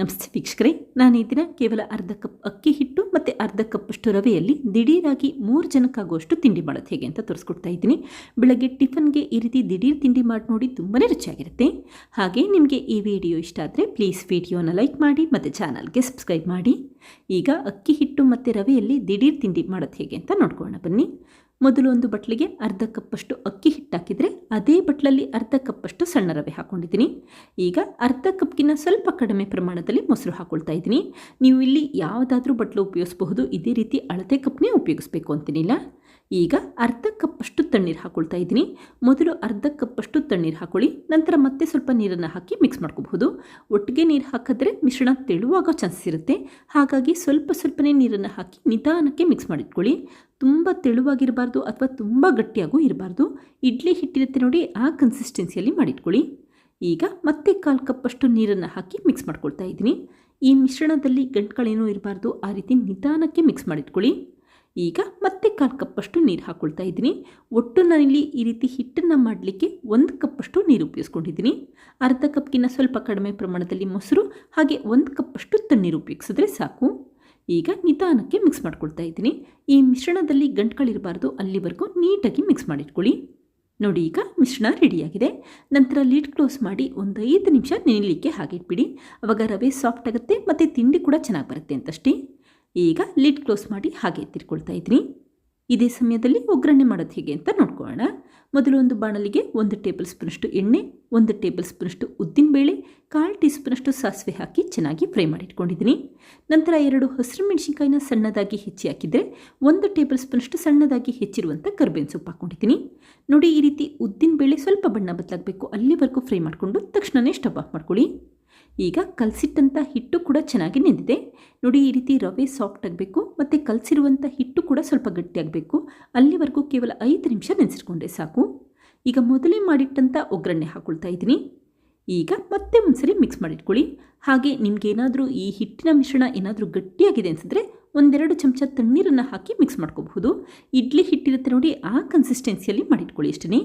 ನಮಸ್ತೆ ವೀಕ್ಷಕರೇ, ನಾನು ಈ ದಿನ ಕೇವಲ ಅರ್ಧ ಕಪ್ ಅಕ್ಕಿ ಹಿಟ್ಟು ಮತ್ತು ಅರ್ಧ ಕಪ್ಪಷ್ಟು ರವೆಯಲ್ಲಿ ದಿಢೀರಾಗಿ ಮೂರು ಜನಕ್ಕಾಗುವಷ್ಟು ತಿಂಡಿ ಮಾಡೋದು ಹೇಗೆ ಅಂತ ತೋರಿಸ್ಕೊಡ್ತಾ ಇದ್ದೀನಿ. ಬೆಳಗ್ಗೆ ಟಿಫನ್ಗೆ ಈ ರೀತಿ ದಿಢೀರ್ ತಿಂಡಿ ಮಾಡಿ ನೋಡಿ ತುಂಬಾ ರುಚಿಯಾಗಿರುತ್ತೆ. ಹಾಗೆ ನಿಮಗೆ ಈ ವಿಡಿಯೋ ಇಷ್ಟ ಆದರೆ ಪ್ಲೀಸ್ ವಿಡಿಯೋನ ಲೈಕ್ ಮಾಡಿ ಮತ್ತು ಚಾನಲ್ಗೆ ಸಬ್ಸ್ಕ್ರೈಬ್ ಮಾಡಿ. ಈಗ ಅಕ್ಕಿ ಹಿಟ್ಟು ಮತ್ತು ರವೆಯಲ್ಲಿ ದಿಢೀರ್ ತಿಂಡಿ ಮಾಡೋದು ಹೇಗೆ ಅಂತ ನೋಡ್ಕೊಳ್ಳೋಣ ಬನ್ನಿ. ಮೊದಲು ಒಂದು ಬಟ್ಲಿಗೆ ಅರ್ಧ ಕಪ್ಪಷ್ಟು ಅಕ್ಕಿ ಹಿಟ್ಟಾಕಿದರೆ ಅದೇ ಬಟ್ಲಲ್ಲಿ ಅರ್ಧ ಕಪ್ಪಷ್ಟು ಸಣ್ಣ ರವೆ ಹಾಕ್ಕೊಂಡಿದ್ದೀನಿ ಈಗ ಅರ್ಧ ಕಪ್ಗಿನ ಸ್ವಲ್ಪ ಕಡಿಮೆ ಪ್ರಮಾಣದಲ್ಲಿ ಮೊಸರು ಹಾಕ್ಕೊಳ್ತಾ ಇದ್ದೀನಿ. ನೀವು ಇಲ್ಲಿ ಯಾವುದಾದ್ರೂ ಬಟ್ಲು ಉಪಯೋಗಿಸಬಹುದು, ಇದೇ ರೀತಿ ಅಳತೆ ಕಪ್ನೇ ಉಪಯೋಗಿಸ್ಬೇಕು ಅಂತೀನಿಲ್ಲ. ಈಗ ಅರ್ಧ ಕಪ್ಪಷ್ಟು ತಣ್ಣೀರು ಹಾಕ್ಕೊಳ್ತಾ ಇದ್ದೀನಿ. ಮೊದಲು ಅರ್ಧ ಕಪ್ಪಷ್ಟು ತಣ್ಣೀರು ಹಾಕೊಳ್ಳಿ, ನಂತರ ಮತ್ತೆ ಸ್ವಲ್ಪ ನೀರನ್ನು ಹಾಕಿ ಮಿಕ್ಸ್ ಮಾಡ್ಕೋಬಹುದು. ಒಟ್ಟಿಗೆ ನೀರು ಹಾಕಿದ್ರೆ ಮಿಶ್ರಣ ತೆಳುವಾಗೋ ಚಾನ್ಸಸ್ ಇರುತ್ತೆ. ಹಾಗಾಗಿ ಸ್ವಲ್ಪ ಸ್ವಲ್ಪನೇ ನೀರನ್ನು ಹಾಕಿ ನಿಧಾನಕ್ಕೆ ಮಿಕ್ಸ್ ಮಾಡಿಟ್ಕೊಳ್ಳಿ. ತುಂಬ ತೆಳುವಾಗಿರಬಾರ್ದು ಅಥವಾ ತುಂಬ ಗಟ್ಟಿಯಾಗೂ ಇರಬಾರ್ದು. ಇಡ್ಲಿ ಹಿಟ್ಟಿರುತ್ತೆ ನೋಡಿ, ಆ ಕನ್ಸಿಸ್ಟೆನ್ಸಿಯಲ್ಲಿ ಮಾಡಿಟ್ಕೊಳ್ಳಿ. ಈಗ ಮತ್ತೆ ಕಾಲು ಕಪ್ಪಷ್ಟು ನೀರನ್ನು ಹಾಕಿ ಮಿಕ್ಸ್ ಮಾಡ್ಕೊಳ್ತಾ ಇದ್ದೀನಿ. ಈ ಮಿಶ್ರಣದಲ್ಲಿ ಗಂಟುಗಳೇನೂ ಇರಬಾರ್ದು. ಆ ರೀತಿ ನಿಧಾನಕ್ಕೆ ಮಿಕ್ಸ್ ಮಾಡಿಟ್ಕೊಳ್ಳಿ. ಈಗ ಮತ್ತೆ ಕಾಲು ಕಪ್ಪಷ್ಟು ನೀರು ಹಾಕ್ಕೊಳ್ತಾ ಇದ್ದೀನಿ. ಒಟ್ಟು ನಾನಿಲ್ಲಿ ಈ ರೀತಿ ಹಿಟ್ಟನ್ನು ಮಾಡಲಿಕ್ಕೆ ಒಂದು ಕಪ್ಪಷ್ಟು ನೀರು ಉಪಯೋಗಿಸ್ಕೊಂಡಿದ್ದೀನಿ. ಅರ್ಧ ಕಪ್ಗಿನ ಸ್ವಲ್ಪ ಕಡಿಮೆ ಪ್ರಮಾಣದಲ್ಲಿ ಮೊಸರು, ಹಾಗೆ ಒಂದು ಕಪ್ಪಷ್ಟು ತಣ್ಣೀರು ಉಪಯೋಗಿಸಿದ್ರೆ ಸಾಕು. ಈಗ ನಿಧಾನಕ್ಕೆ ಮಿಕ್ಸ್ ಮಾಡ್ಕೊಳ್ತಾ ಇದ್ದೀನಿ. ಈ ಮಿಶ್ರಣದಲ್ಲಿ ಗಂಟುಗಳಿರಬಾರ್ದು ಅಲ್ಲಿವರೆಗೂ ನೀಟಾಗಿ ಮಿಕ್ಸ್ ಮಾಡಿಟ್ಕೊಳ್ಳಿ. ನೋಡಿ, ಈಗ ಮಿಶ್ರಣ ರೆಡಿಯಾಗಿದೆ. ನಂತರ ಲೀಡ್ ಕ್ಲೋಸ್ ಮಾಡಿ ಒಂದು ಐದು ನಿಮಿಷ ನೆನಲಿಕ್ಕೆ ಹಾಗೆ ಇಟ್ಬಿಡಿ. ಅವಾಗ ರವೆ ಸಾಫ್ಟ್ ಆಗುತ್ತೆ, ಮತ್ತು ತಿಂಡಿ ಕೂಡ ಚೆನ್ನಾಗಿ ಬರುತ್ತೆ ಅಂತಷ್ಟೇ. ಈಗ ಲಿಡ್ ಕ್ಲೋಸ್ ಮಾಡಿ ಹಾಗೆ ತಿರ್ಕೊಳ್ತಾ ಇದ್ದೀನಿ ಇದೇ ಸಮಯದಲ್ಲಿ ಒಗ್ಗರಣೆ ಮಾಡೋದು ಹೇಗೆ ಅಂತ ನೋಡ್ಕೊಳ್ಳೋಣ. ಮೊದಲು ಒಂದು ಬಾಣಲಿಗೆ ಒಂದು ಟೇಬಲ್ ಸ್ಪೂನಷ್ಟು ಎಣ್ಣೆ, ಒಂದು ಟೇಬಲ್ ಸ್ಪೂನಷ್ಟು ಉದ್ದಿನಬೇಳೆ ಕಾಲು ಟೀ ಸ್ಪೂನಷ್ಟು ಸಾಸಿವೆ ಹಾಕಿ ಚೆನ್ನಾಗಿ ಫ್ರೈ ಮಾಡಿಟ್ಕೊಂಡಿದ್ದೀನಿ. ನಂತರ ಎರಡು ಹಸಿರು ಮೆಣಸಿನ್ಕಾಯಿನ ಸಣ್ಣದಾಗಿ ಹೆಚ್ಚಿ ಹಾಕಿದರೆ ಒಂದು ಟೇಬಲ್ ಸ್ಪೂನಷ್ಟು ಸಣ್ಣದಾಗಿ ಹೆಚ್ಚಿರುವಂಥ ಕರ್ಬೇವಿನ ಸೊಪ್ಪು ಹಾಕ್ಕೊಂಡಿದ್ದೀನಿ. ನೋಡಿ ಈ ರೀತಿ ಉದ್ದಿನಬೇಳೆ ಸ್ವಲ್ಪ ಬಣ್ಣ ಬದಲಾಗಬೇಕು, ಅಲ್ಲಿವರೆಗೂ ಫ್ರೈ ಮಾಡಿಕೊಂಡು ತಕ್ಷಣವೇ ಸ್ಟವ್ ಆಫ್ ಮಾಡ್ಕೊಳ್ಳಿ. ಈಗ ಕಲಸಿಟ್ಟಂಥ ಹಿಟ್ಟು ಕೂಡ ಚೆನ್ನಾಗಿ ನೆಂದಿದೆ. ನೋಡಿ, ಈ ರೀತಿ ರವೆ ಸಾಫ್ಟ್ ಆಗಬೇಕು, ಮತ್ತು ಕಲಸಿರುವಂಥ ಹಿಟ್ಟು ಕೂಡ ಸ್ವಲ್ಪ ಗಟ್ಟಿಯಾಗಬೇಕು. ಅಲ್ಲಿವರೆಗೂ ಕೇವಲ ಐದು ನಿಮಿಷ ನೆನೆಸಿಟ್ಕೊಂಡೆ ಸಾಕು. ಈಗ ಮೊದಲೇ ಮಾಡಿಟ್ಟಂಥ ಒಗ್ಗರಣೆ ಹಾಕ್ಕೊಳ್ತಾ ಇದ್ದೀನಿ. ಈಗ ಮತ್ತೆ ಒಂದ್ಸರಿ ಮಿಕ್ಸ್ ಮಾಡಿಟ್ಕೊಳ್ಳಿ. ಹಾಗೆ ನಿಮಗೇನಾದರೂ ಈ ಹಿಟ್ಟಿನ ಮಿಶ್ರಣ ಏನಾದರೂ ಗಟ್ಟಿಯಾಗಿದೆ ಅನಿಸಿದ್ರೆ ಒಂದೆರಡು ಚಮಚ ತಣ್ಣೀರನ್ನು ಹಾಕಿ ಮಿಕ್ಸ್ ಮಾಡ್ಕೋಬಹುದು. ಇಡ್ಲಿ ಹಿಟ್ಟಿರುತ್ತೆ ನೋಡಿ, ಆ ಕನ್ಸಿಸ್ಟೆನ್ಸಿಯಲ್ಲಿ ಮಾಡಿಟ್ಕೊಳ್ಳಿ ಅಷ್ಟೇ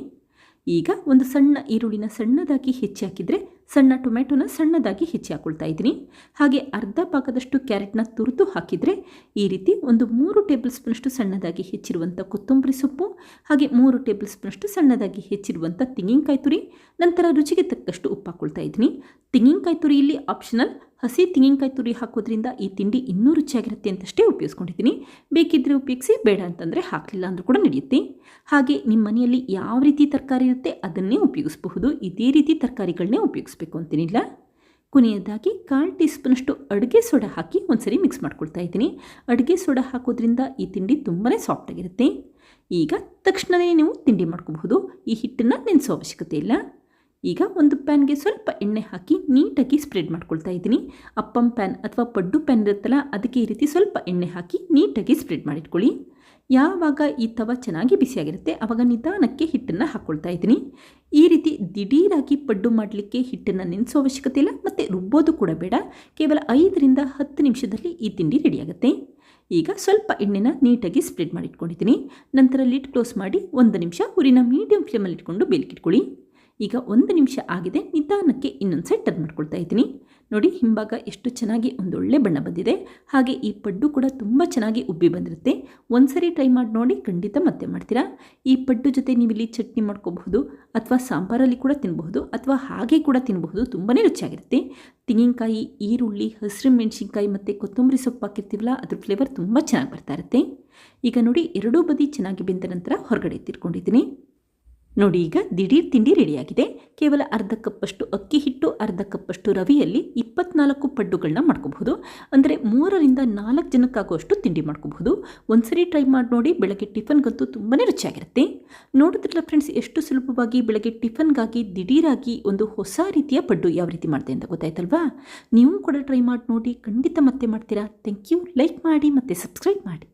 ಈಗ ಒಂದು ಸಣ್ಣ ಈರುಳ್ಳಿನ ಸಣ್ಣದಾಗಿ ಹೆಚ್ಚಿ ಹಾಕಿದರೆ ಸಣ್ಣ ಟೊಮೆಟೊನ ಸಣ್ಣದಾಗಿ ಹೆಚ್ಚಿ ಹಾಕ್ಕೊಳ್ತಾ ಇದ್ದೀನಿ. ಹಾಗೆ ಅರ್ಧ ಭಾಗದಷ್ಟು ಕ್ಯಾರೆಟ್ನ ತುರಿದು ಹಾಕಿದರೆ ಈ ರೀತಿ ಒಂದು ಮೂರು ಟೇಬಲ್ ಸ್ಪೂನಷ್ಟು ಸಣ್ಣದಾಗಿ ಹೆಚ್ಚಿರುವಂಥ ಕೊತ್ತಂಬರಿ ಸೊಪ್ಪು, ಹಾಗೆ ಮೂರು ಟೇಬಲ್ ಸ್ಪೂನಷ್ಟು ಸಣ್ಣದಾಗಿ ಹೆಚ್ಚಿರುವಂಥ ತೆಂಗಿನಕಾಯಿ ತುರಿ, ನಂತರ ರುಚಿಗೆ ತಕ್ಕಷ್ಟು ಉಪ್ಪು ಹಾಕ್ಕೊಳ್ತಾ ಇದ್ದೀನಿ. ತೆಂಗಿನಕಾಯಿ ತುರಿ ಇಲ್ಲಿ ಆಪ್ಷನಲ್. ಹಸಿ ತೆಂಗಿನಕಾಯಿ ತುರಿ ಹಾಕೋದ್ರಿಂದ ಈ ತಿಂಡಿ ಇನ್ನೂ ರುಚಿಯಾಗಿರುತ್ತೆ ಅಂತಷ್ಟೇ ಉಪಯೋಗಿಸ್ಕೊಂಡಿದ್ದೀನಿ. ಬೇಕಿದ್ದರೆ ಉಪಯೋಗಿಸಿ, ಬೇಡ ಅಂತಂದರೆ ಹಾಕಲಿಲ್ಲ ಅಂದರೂ ಕೂಡ ನಡೆಯುತ್ತೆ. ಹಾಗೆ ನಿಮ್ಮ ಮನೆಯಲ್ಲಿ ಯಾವ ರೀತಿ ತರಕಾರಿ ಇರುತ್ತೆ ಅದನ್ನೇ ಉಪಯೋಗಿಸಬಹುದು. ಇದೇ ರೀತಿ ತರಕಾರಿಗಳನ್ನೇ ಉಪಯೋಗಿಸ್ಬೇಕು ಅಂತೇನಿಲ್ಲ. ಕೊನೆಯದಾಗಿ ಕಾಲು ಟೀ ಸ್ಪೂನಷ್ಟು ಅಡುಗೆ ಸೋಡಾ ಹಾಕಿ ಒಂದ್ಸರಿ ಮಿಕ್ಸ್ ಮಾಡ್ಕೊಳ್ತಾ ಇದ್ದೀನಿ. ಅಡುಗೆ ಸೋಡಾ ಹಾಕೋದ್ರಿಂದ ಈ ತಿಂಡಿ ತುಂಬಾ ಸಾಫ್ಟಾಗಿರುತ್ತೆ ಈಗ ತಕ್ಷಣವೇ ನೀವು ತಿಂಡಿ ಮಾಡ್ಕೋಬಹುದು. ಈ ಹಿಟ್ಟನ್ನು ನೆನೆಸೋ ಅವಶ್ಯಕತೆ ಇಲ್ಲ. ಈಗ ಒಂದು ಪ್ಯಾನ್ಗೆ ಸ್ವಲ್ಪ ಎಣ್ಣೆ ಹಾಕಿ ನೀಟಾಗಿ ಸ್ಪ್ರೆಡ್ ಮಾಡ್ಕೊಳ್ತಾ ಇದ್ದೀನಿ. ಅಪ್ಪಂ ಪ್ಯಾನ್ ಅಥವಾ ಪಡ್ಡು ಪ್ಯಾನ್ ಇರುತ್ತಲ್ಲ, ಅದಕ್ಕೆ ಈ ರೀತಿ ಸ್ವಲ್ಪ ಎಣ್ಣೆ ಹಾಕಿ ನೀಟಾಗಿ ಸ್ಪ್ರೆಡ್ ಮಾಡಿಟ್ಕೊಳ್ಳಿ. ಯಾವಾಗ ಈ ತವ ಚೆನ್ನಾಗಿ ಬಿಸಿಯಾಗಿರುತ್ತೆ ಆವಾಗ ನಿಧಾನಕ್ಕೆ ಹಿಟ್ಟನ್ನು ಹಾಕ್ಕೊಳ್ತಾ ಇದ್ದೀನಿ. ಈ ರೀತಿ ದಿಢೀರಾಗಿ ಪಡ್ಡು ಮಾಡಲಿಕ್ಕೆ ಹಿಟ್ಟನ್ನು ನೆನೆಸೋ ಅವಶ್ಯಕತೆ ಇಲ್ಲ, ಮತ್ತು ರುಬ್ಬೋದು ಕೂಡ ಬೇಡ. ಕೇವಲ ಐದರಿಂದ ಹತ್ತು ನಿಮಿಷದಲ್ಲಿ ಈ ತಿಂಡಿ ರೆಡಿಯಾಗುತ್ತೆ ಈಗ ಸ್ವಲ್ಪ ಎಣ್ಣೆನ ನೀಟಾಗಿ ಸ್ಪ್ರೆಡ್ ಮಾಡಿಟ್ಕೊಂಡಿದ್ದೀನಿ. ನಂತರ ಲಿಡ್ ಕ್ಲೋಸ್ ಮಾಡಿ ಒಂದು ನಿಮಿಷ ಉರಿನ ಮೀಡಿಯಂ ಫ್ಲೇಮಲ್ಲಿ ಇಟ್ಕೊಂಡು ಬೇಲಿಕಿಟ್ಕೊಳ್ಳಿ. ಈಗ ಒಂದು ನಿಮಿಷ ಆಗಿದೆ. ನಿಧಾನಕ್ಕೆ ಇನ್ನೊಂದು ಸೈಡ್ ಟರ್ನ್ ಮಾಡ್ಕೊಳ್ತಾ ಇದ್ದೀನಿ. ನೋಡಿ, ಹಿಂಭಾಗ ಎಷ್ಟು ಚೆನ್ನಾಗಿ ಒಂದೊಳ್ಳೆ ಬಣ್ಣ ಬಂದಿದೆ. ಹಾಗೆ ಈ ಪಡ್ಡು ಕೂಡ ತುಂಬ ಚೆನ್ನಾಗಿ ಉಬ್ಬಿ ಬಂದಿರುತ್ತೆ. ಒಂದ್ಸರಿ ಟ್ರೈ ಮಾಡಿ ನೋಡಿ, ಖಂಡಿತ ಮತ್ತೆ ಮಾಡ್ತೀರಾ? ಈ ಪಡ್ಡು ಜೊತೆ ನೀವು ಇಲ್ಲಿ ಚಟ್ನಿ ಮಾಡ್ಕೋಬಹುದು, ಅಥವಾ ಸಾಂಬಾರಲ್ಲಿ ಕೂಡ ತಿನ್ನಬಹುದು ಅಥವಾ ಹಾಗೆ ಕೂಡ ತಿನ್ನಬಹುದು ತುಂಬಾ ರುಚಿಯಾಗಿರುತ್ತೆ. ತೆಂಗಿನಕಾಯಿ, ಈರುಳ್ಳಿ, ಹಸಿರು ಮೆಣಸಿನ್ಕಾಯಿ ಮತ್ತು ಕೊತ್ತಂಬರಿ ಸೊಪ್ಪು ಹಾಕಿರ್ತೀವಲ್ಲ, ಅದ್ರ ಫ್ಲೇವರ್ ತುಂಬ ಚೆನ್ನಾಗಿ ಬರ್ತಾ ಇರುತ್ತೆ. ಈಗ ನೋಡಿ, ಎರಡೂ ಬದಿ ಚೆನ್ನಾಗಿ ಬೆಂದ ನಂತರ ಹೊರಗಡೆ ತಿರ್ಕೊಂಡಿದ್ದೀನಿ ನೋಡಿ ಈಗ ದಿಢೀರ್ ತಿಂಡಿ ರೆಡಿಯಾಗಿದೆ. ಕೇವಲ ಅರ್ಧ ಕಪ್ಪಷ್ಟು ಅಕ್ಕಿ ಹಿಟ್ಟು, ಅರ್ಧ ಕಪ್ಪಷ್ಟು ರವಿಯಲ್ಲಿ ಇಪ್ಪತ್ನಾಲ್ಕು ಪಡ್ಡುಗಳನ್ನ ಮಾಡ್ಕೋಬಹುದು. ಅಂದರೆ ಮೂರರಿಂದ ನಾಲ್ಕು ಜನಕ್ಕಾಗುವಷ್ಟು ತಿಂಡಿ ಮಾಡ್ಕೋಬಹುದು. ಒಂದ್ಸರಿ ಟ್ರೈ ಮಾಡಿ ನೋಡಿ, ಬೆಳಗ್ಗೆ ಟಿಫನ್ಗಂತೂ ತುಂಬಾ ರುಚಿಯಾಗಿರುತ್ತೆ. ನೋಡಿದ್ರಲ್ಲ ಫ್ರೆಂಡ್ಸ್, ಎಷ್ಟು ಸುಲಭವಾಗಿ ಬೆಳಗ್ಗೆ ಟಿಫನ್ಗಾಗಿ ದಿಢೀರಾಗಿ ಒಂದು ಹೊಸ ರೀತಿಯ ಪಡ್ಡು ಯಾವ ರೀತಿ ಮಾಡಿದೆ ಅಂತ ಗೊತ್ತಾಯ್ತಲ್ವಾ? ನೀವು ಕೂಡ ಟ್ರೈ ಮಾಡಿ ನೋಡಿ, ಖಂಡಿತ ಮತ್ತೆ ಮಾಡ್ತೀರಾ. Thank you. ಲೈಕ್ ಮಾಡಿ ಮತ್ತು ಸಬ್ಸ್ಕ್ರೈಬ್ ಮಾಡಿ.